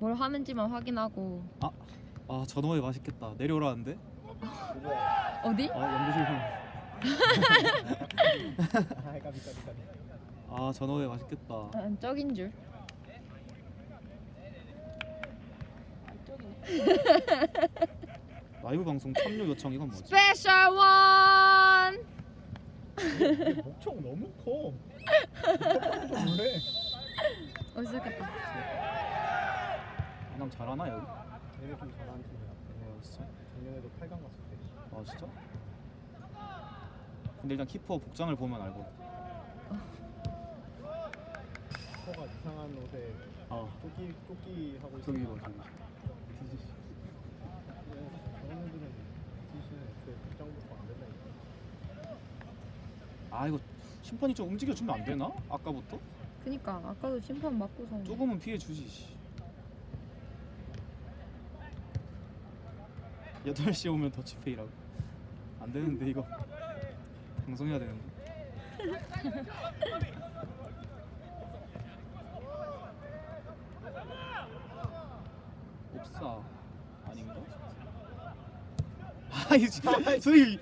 뭘 하는지만 확인하고 아 전어회 맛있겠다. 내려오라는데? 어디? 아 연구실 형. 아 까비 까비 까비 아 전어회 맛있겠다. 아, 저긴 줄. 라이브 방송 참여 요청 이건 뭐지? 스페셜 원. 근데 목청 너무 커 좀 그래 어색했다. 그냥 잘하나 여기? 얘네 좀 잘하는 팀이야 아 진짜? 작년에도 8강 갔을 때 아 진짜? 근데 일단 키퍼 복장을 보면 알고. 커가 이상한 옷에 아 조끼 조끼 하고 있어 저기 봐 저기. 저런 애들은 디시는 애초에 복장부터 안 된다니까 아 이거 심판이 좀 움직여주면 안 되나? 아까부터? 그니까 아까도 심판 맞고서 조금은 피해 주지. 씨. 8시에 오면 더치페이라고. 안 되는데 이거 방송해야 되는데. 옵사 아닌가? 아이 진- 소리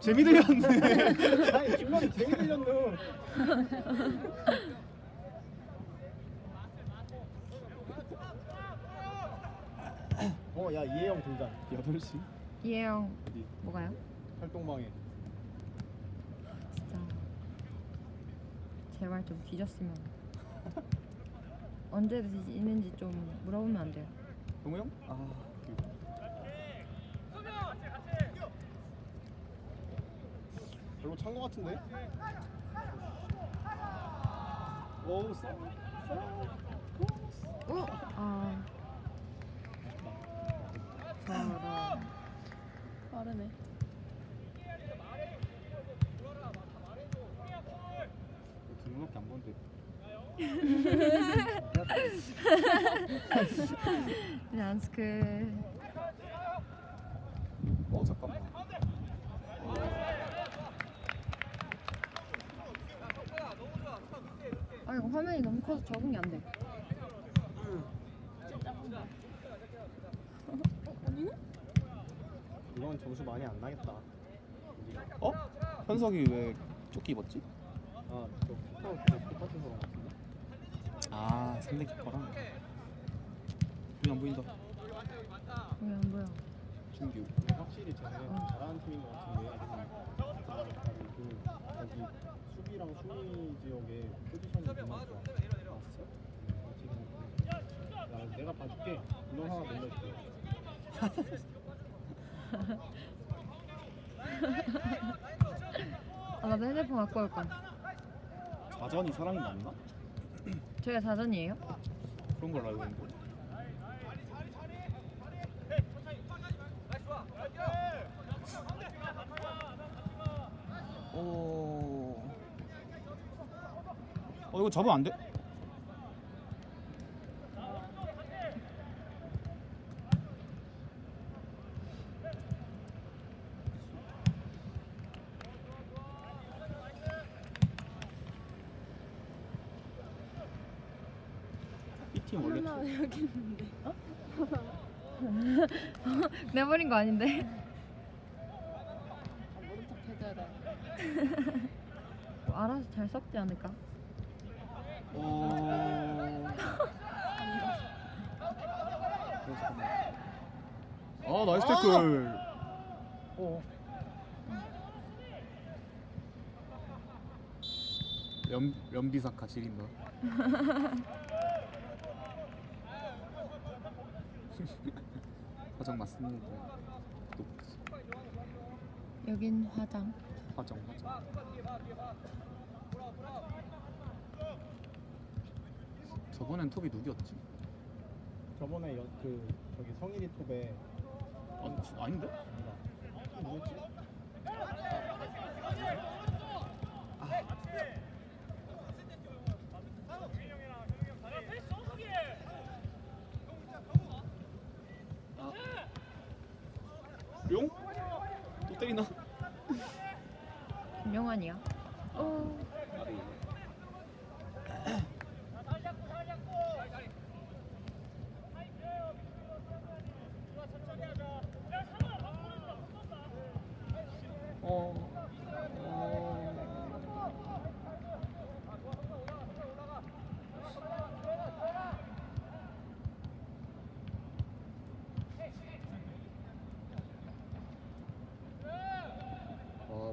재미 들렸네. 아니 중간에 재미 들렸노 어 야 이해영 등장 8시? 이해영 어디? 뭐가요? 활동방에 진짜 제발 좀 뒤졌으면 언제 뒤지는지 좀 물어보면 안 돼요? 동호 형? 아 별로 찬 거 같은데? 오우 싸 어? 아 빠르네. 등록밖에 안 보는데 란스크 어 잠깐만 아 이거 화면이 너무 커서 적응이 안 돼. 이건 점수 많이 안 나겠다 우리가 어? 현석이 왜 조끼 입었지? 아 저 키퍼 그 똑같은 거랑 같은데? 아 상대 키퍼랑 우리 안 보인다 왜 안 보여? 준규 확실히 쟤네 잘하는 팀인 것 같은데 아, 그 저기 수비랑 수비 지역에 포지션이 정말 좋아? 지금 야, 내가 봐줄게 너 하나 넘겨줄게 아 나도 핸드폰 갖고 올 걸. 자전이 사람이 맞나? 저희가 자전이에요? 그런 걸로 알고 있는데 오... 어 이거 잡으면 안 돼? 이팀 원래 하나 여기 있는데. 내버린 거 아닌데? 아, 모른 척 해줘야 돼. 뭐 알아서 잘 섞지 않을까? 어... 아 나이스 태클 어 연, 연비사카 지린다 화장 맞습니다 녹지 여긴 화장. 화장 화장 저번엔 톱이 누구였지? 저번에 여, 그 저기 성일이 톱에 아, 저- 아닌데? 누구였지? 용? 또 때리나? 김영환이야. 어.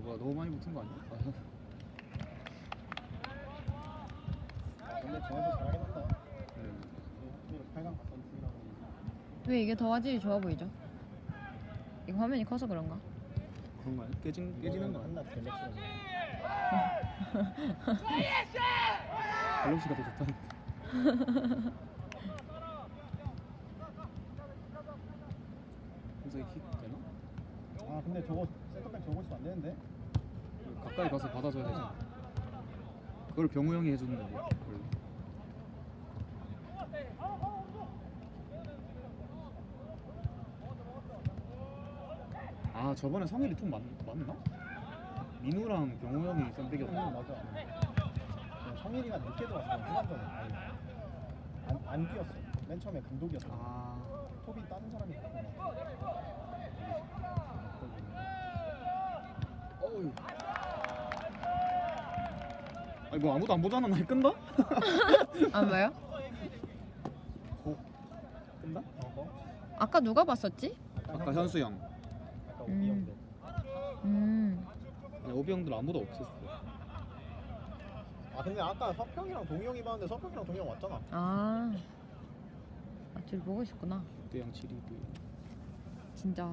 뭐야 너무 많이 붙은 거 아니야? 아, 근데 쟤네도 잘하긴 한다. 네. 확실히 8강 갔던 팀이라고. 왜 이게 더 화질이 좋아 보이죠? 이거 화면이 커서 그런가? 그런가요? 깨진 깨지는 거 아니야? 한낱 갤럭시가 갤럭시가 더 좋다는. 그래서 킥 되나? 아 근데 저거 센터백 저거 있으면 안 되는데? 가까이 가서 받아줘야 되잖아. 그걸 병우 형이 해주는 거고. 원래. 아 저번에 성일이 통 맞, 맞나? 민우랑 병우 형이 응 샌백이었나? 맞아. 어, 성일이가 늦게 들어왔어 후반전에. 아예. 안, 안 뛰었어. 맨 처음에 감독이었어. 아 톱이 다른 사람이 갔구나. 어우. 아니 뭐 아무도 안 보잖아 나 끈다? 안 봐요? 끈다? 어? 아까 누가 봤었지? 아까 현수 형. 음. 음. 오비 형들 아무도 없었어. 아 근데 아까 서평이랑 동희 형이 봤는데 서평이랑 형 왔잖아. 아. 아, 둘 보고 있었구나. 대형 7위고. 진짜.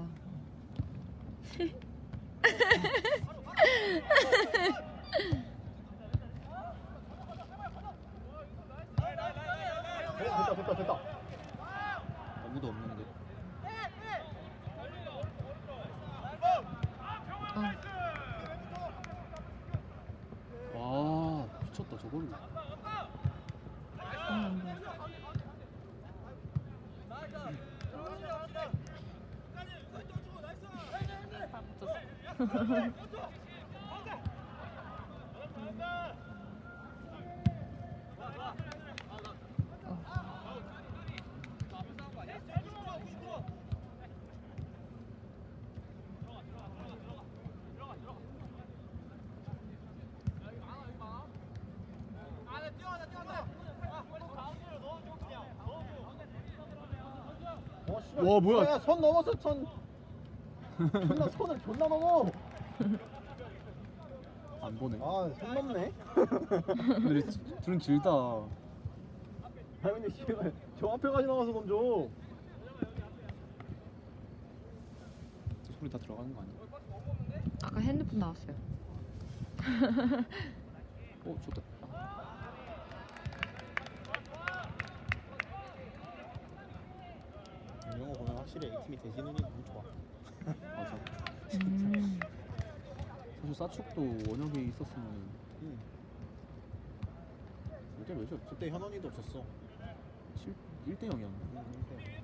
됐다 됐다. 아무도 없는데. 아, 와 미쳤다 저거를. 안 보여. 어, 와, 뭐야. 야, 선 넘었어 선. 존나 선을 존나 넘어. 안 보네. 아선 넘네. 근데 이- 둘은 길다. 당연히 씨발 저 앞에까지 나가서. 저 소리 다 들어가는 거 아니야? 아까 핸드폰 나왔어요. 어 좋다. 확실히 A팀이 대진운이 너무 좋아. 맞아. 음. 사실 사축도 원혁이 있었으면 응. 이때 몇이었지? 그때 현원이도 없었어. 7 1대 0이었나? 응, 근데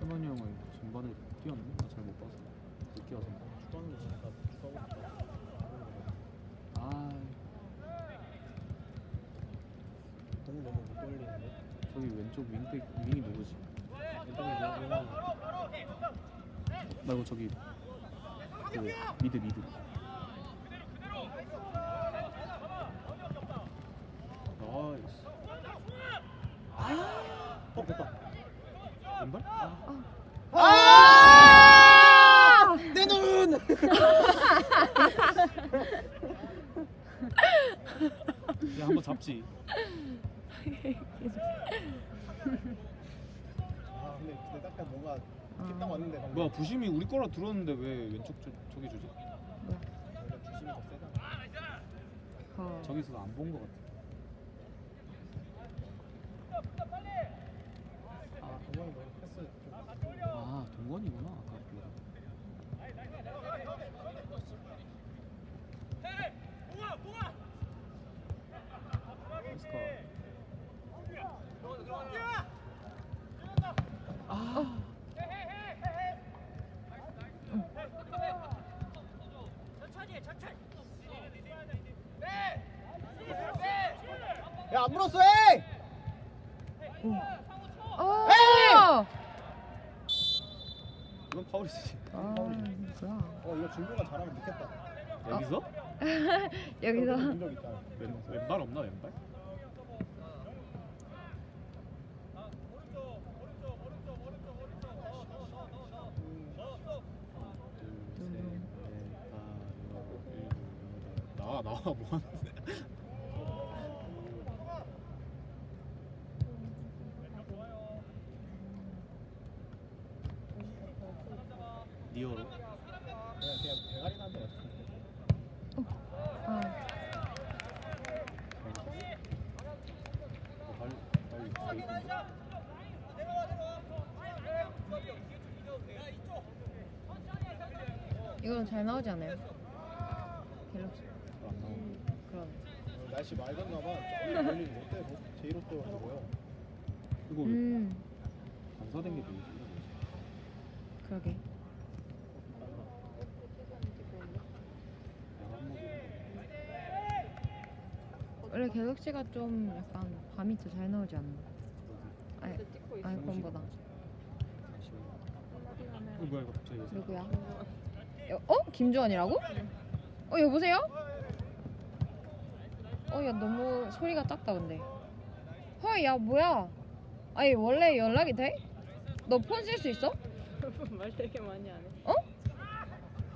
현원이 형은 전반에 뛰었네. 나 잘 못 봐서 늦게 와서. 축구하는 거 보니까 축구하고 싶다. 아 너무 너무 못 돌리는데. 저기 왼쪽 윙백 윙이 누구지? 말고 저기 그 미드 미드. 나이스. 어 됐다. 왼발? 아! 내 눈! 야 한번 잡지. 아 근데 근데 약간 뭔가 아. 뒷땅 왔는데 방금. 뭐야 부심이 우리 거라 들었는데 왜 왼쪽 저, 저기 주지? 뭐야? 뭔가 주심이 더 세다. 그 저기서 안본거 같아. 아 동영이 뭐 패스 좀. 아 동건이구나 안 물었어 에이! 에이! 어. 이건 파울이지 아, 뭐야. 어 이거 중교가 잘하면 늦겠다 여기서? 여기서 본적 왼발 없나 왼발? 음. 아, 나와 나와 뭐하는 니어로 그냥 그냥 대가리 나한테 맞췄으면 아, 어, 빨리 빨리 제이인데 이건 잘 나오지 않아요? 갤럭시. 안 나오네. 그럼. 어, 날씨 맑은가 봐. 조금 걸리면 롯데 뭐 제이롯데 가지고요. 이거 왜 음, 반사된 게 되게. 야간 모드 원래 갤럭시가 좀 약간 밤이 더잘 나오지 않나? 아니, 찍고 있어. 아이폰보다. 이거 뭐야 이거 갑자기 왜 누구야? 여, 어? 김주원이라고? 어 여보세요? 어 야 너무 소리가 작다 근데. 헐 야 뭐야? 아니 원래 연락이 돼? 너 폰 쓸 수 있어? 말 되게 많이 안 해.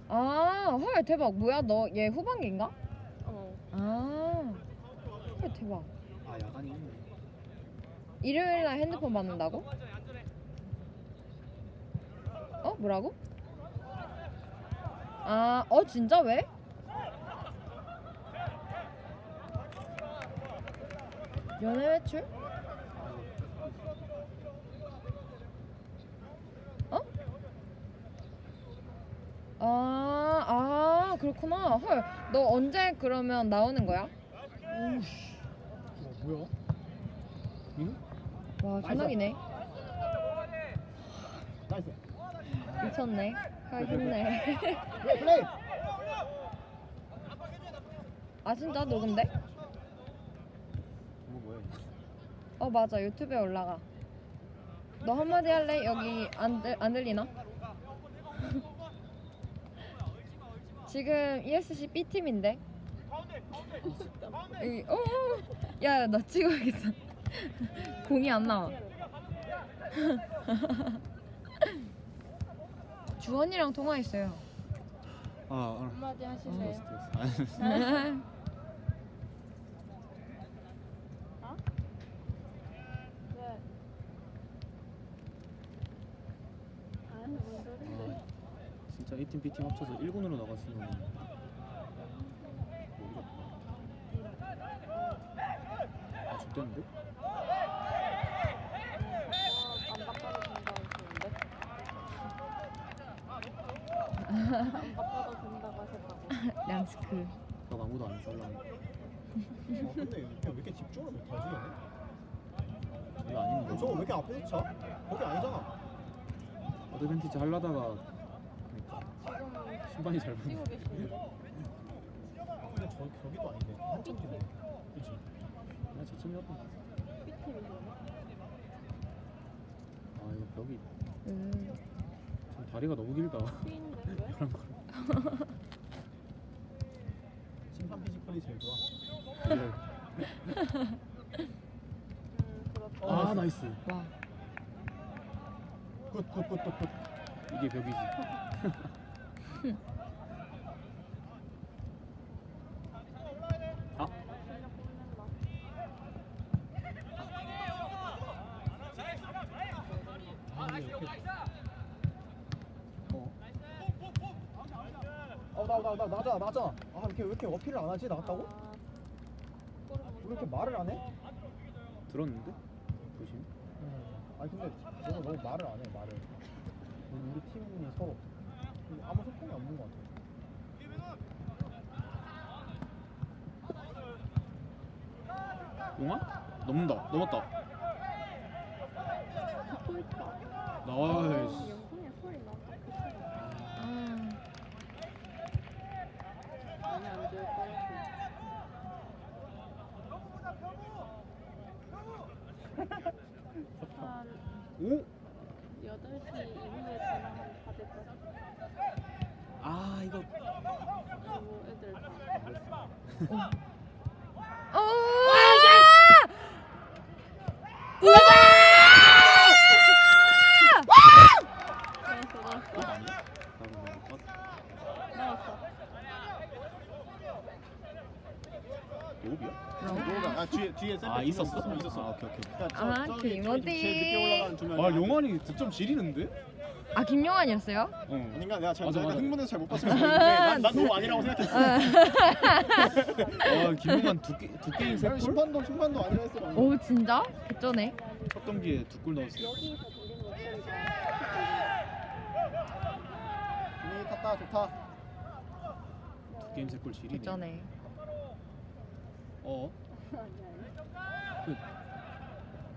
아, 헐 대박. 뭐야 너 얘 후반기인가? 어. 아, 헐 대박. 아 야간이 있네 일요일 날 핸드폰 받는다고? 어 뭐라고? 아, 어 진짜 왜? 연애 외출? 어? 아, 아 그렇구나. 헐, 너 언제 그러면 나오는 거야? 어 뭐야? 응? 와, 전화기네. 나이스. 미쳤네. 헐 힘내. 플레이 플레이. 아 진짜? 이거 뭐야 이거 어 맞아 유튜브에 올라가. 너 한마디 할래? 여기 안, 들, 안 들리나? 지금 ESC B 팀인데. 여기 어, 야 나 찍어야겠어. 공이 안 나와. 주원이랑 통화했어요. 아 알아 한마디 아, 하실래요? 아, 네. 아, 뭔 소린데? 아, 진짜 A팀 B팀 합쳐서 1군으로 나갔으면 뭐 아? 안 바꿔도 된다고. 나 아무도 안 살라는 어 근데 이렇게 왜 이렇게 집중을 못하지? 이거 아닌데 저거 왜 이렇게 앞에서 차? 거기 아니잖아. 어드밴티지 하려다가 그러니까 신반이 잘 뛰고 보네 계시는데? 아, 근데 저 저기도 아닌데 한참 뒤네. 그렇 지. 나 저쯤이었다 B팀이시네. 아 이거 벽이 음. 참 다리가 너무 길다? 그런 거 심판 피지컬이 제일 좋아. 아 나이스 와. 굿 굿 굿 굿 굿. 이게 벽이지 아 실력 뽐낸다. 아 이게 이렇게. 어? 어, 나, 나, 나, 나잖아, 나잖아. 아, 이렇게 왜 이렇게 어필을 안 하지? 나갔다고? 아, 왜 이렇게 말을 안 해? 들었는데? 조심 음. 아니, 근데 너가 너무 말을 안 해, 말을. 우리, 우리 팀이 서로 아무 소통이 없는 것 같아. 용아? 넘는다 넘었다 있다. 나이스 영상에 소리 나다. 아. 많이 안 좋을 것 같아. 한 오? 8시 이후에 전화하면 받을 것 같아. 아 이거 그리고 애들 다. 어! 나왔어, 나왔어. 아, 아니야? 나는 뭐, 어? 나왔어. 노비야? 그럼. 아 뒤에 뒤에 아 있었어? 있었어 있었어. 아, 오케이 오케이. 그러니까 아, 저, 김어디. 제일 늦게 올라가는 두 명이 아 용환이 득점 지리는데? 아 김용환이었어요? 어. 아닌가 내가 잘 맞아, 내가 맞아. 흥분해서 잘 못 봤을 수도 있는데 난, 난 너무 아니라고 생각했어. 아 김용환 두, 게, 두 게임 세 골? 심판도 심판도 아니라 했어. 방금. 오 진짜? 개쩌네. 첫 경기에 두 골 넣었어. 분위기 탔다 좋다. 두 게임 세 골 지리네. 개쩌네. 어? 그,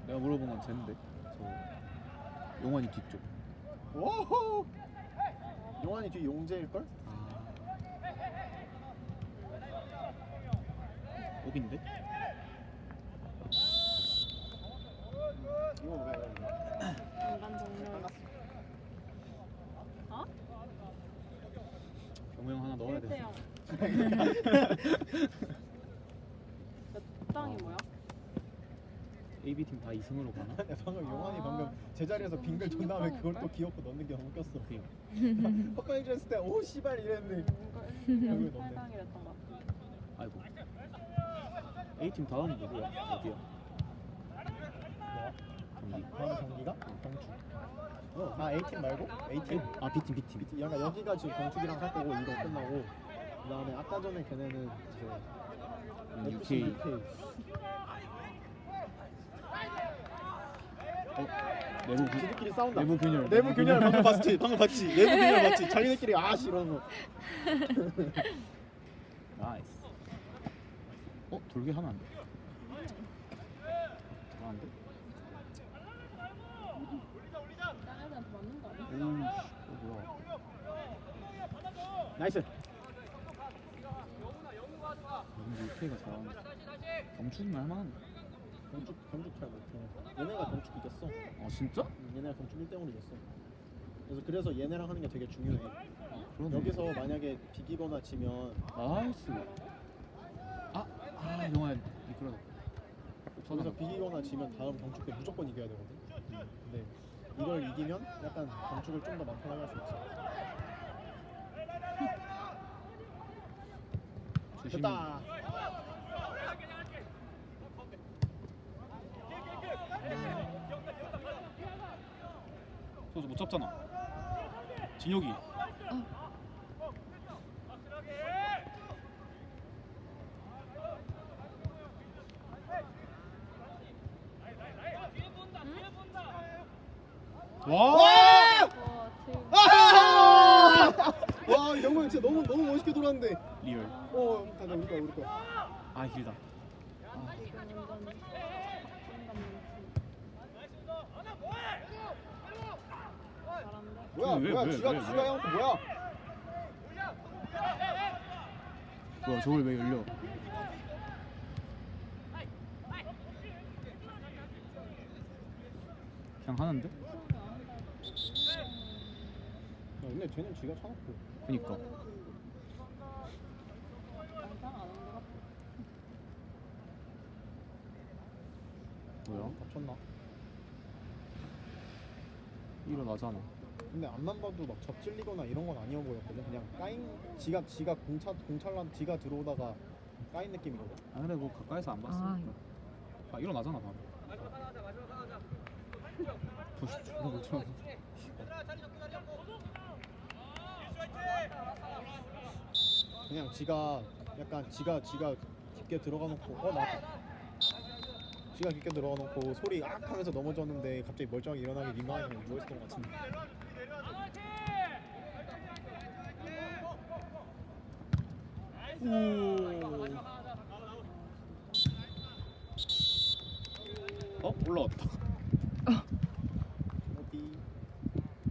내가 물어본 건 쟤인데 저 용환이 뒤쪽 오호! 용환이 뒤 용재일걸? 아. 오빈데? 이거 왜? 어? 경호 형 하나 넣어야 돼 적당히 뭐야? 어. AB팀 다 2승으로 가나? 야, 방금 용환이 아, 방금 제자리에서 빙글 돈 다음에 그걸 또 기어코 넣는 게 너무 웃겼어. 헛간이 했을 때 오 씨발 이랬는데 뭔가 1년 넣네. 8강이랬던 것 같아. 아이고. A팀 다음이 누구야? 어디야? 뭐야? 경기. 방금 경기가? 경축. 어. 아 A팀 말고? A팀. 아 B팀 B팀 B팀. 약간 여기가 지금 경축이랑 할 거고 이거 끝나고 그다음에 아까 전에 걔네는 이제 UK. UK. 어? 내부 균 지들끼리 싸운다. 내부 균열. 내부 균열 방금 봤지? 방금 봤지? 내부 균열 봤지? 자기네끼리 아씨 이러는 거. 나이스. 어 돌게 하면 안 돼. 맞는 거 아니야? 오이씨. 어 뭐야? 나이스. UK가 잘하네. 경축이만 할만한데. 경축 경축 잘 못해. 얘네가 경축 이겼어. 아 진짜? 응, 얘네가 경축 1대 0으로 이겼어. 그래서 그래서 얘네랑 하는 게 되게 중요해. 그러네. 여기서 만약에 비기거나 지면 나이스. 아, 아 영화 미끄러져. 저기서 비기거나 지면 다음 경축 때 무조건 이겨야 되거든. 근데 이걸 이기면 약간 경축을 좀더 만편하게 할 수 있어. 조심히. 됐다. 소주 못 잡잖아. 진혁이. 와! 와! 와 지금 아! 와, 영광 진짜 너무 너무 멋있게 돌았는데. 리얼. 어, 다들 우리 거 우리 거. 아 길다. 뭐야? 왜, 뭐야? 왜, 지가 왜, 지가 왜? 형 뭐야? 뭐야 저걸 왜 열려? 그냥 하는데? 야, 근데 쟤는 지가 차놓고. 그니까. 뭐야? 다쳤나? 일어나잖아. 근데 앞만 봐도 막 접질리거나 이런 건 아니어 보였거든. 그냥 까인 지가 지가 공차 공찰란 지가 들어오다가 까인 느낌이거든. 아 근데 뭐 가까이서 안 봤으니까. 아 일어나잖아 바로. 보시 존나 못 쳐. 그냥 지가 약간 지가 지가 깊게 들어가 놓고 어 나. 지가 깊게 들어가 놓고 소리 악 하면서 넘어졌는데 갑자기 멀쩡하게 일어나기 민망하게 누워있었던 것 같은데. 어 올라왔다.